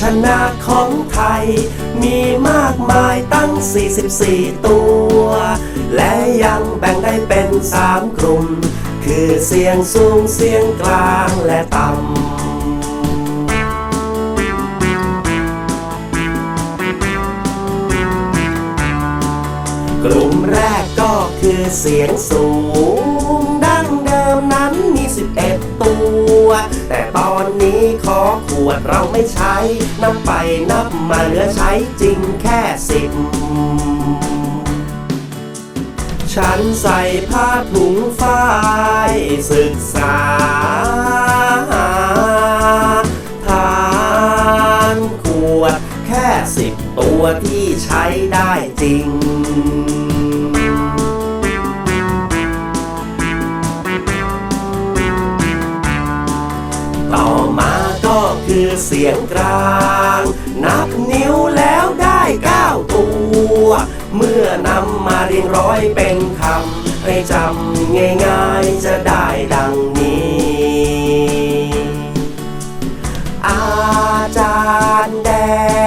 ชนะของไทย มีมากมายตั้ง 44 ตัว และยังแบ่งได้เป็น 3 กลุ่ม คือเสียงสูงเสียงกลางและต่ำกลุ่มแรกก็คือเสียงสูง นี้ขอขวดเราไม่ใช้นับไปนับมาเหลือใช้จริงแค่สิบฉันใส่ผ้าถุงฝ้ายศึกษา ทานขวดแค่สิบตัวที่ใช้ได้จริง คือเสียงกลาง นับนิ้วแล้วได้เก้าตัว เมื่อนำมาเรียงร้อยเป็นคำให้จำง่ายๆจะได้ดังนี้ อาจารย์แดง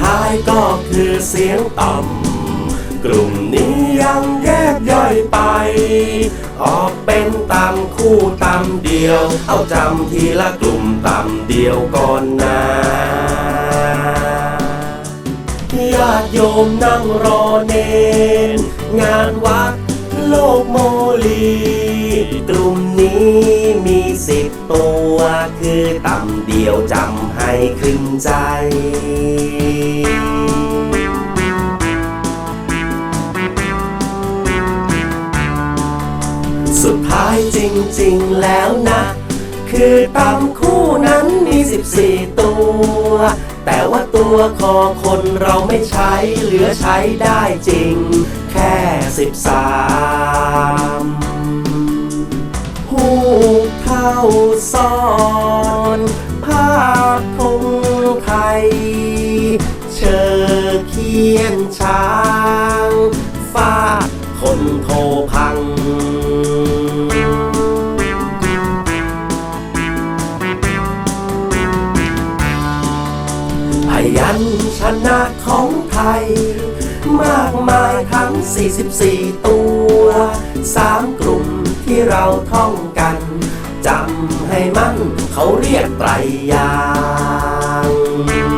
ท้ายก็คือเสียงต่ำกลุ่มนี้ยังแยกย่อยไป ออกเป็นต่ำคู่ต่ำเดียว เอาจำทีละกลุ่มต่ำเดียวก่อนนะญาติโยมนั่งรอเนน งานวัดโลกโมลี กลุ่มนี้มีสิบตัว คือต่ำเดียวจำให้ขึ้นใจ สุดท้ายจริงๆแล้วนะ คือตำคู่นั้นมี 14 ตัว แต่ว่าตัวคอคนเราไม่ใช้เหลือใช้ได้จริง แค่ 13 ญชนะของไทย มากมายทั้ง 44 ตัวสามกลุ่มที่เราท่องกันจำให้มั่นเขาเรียกไตรยาง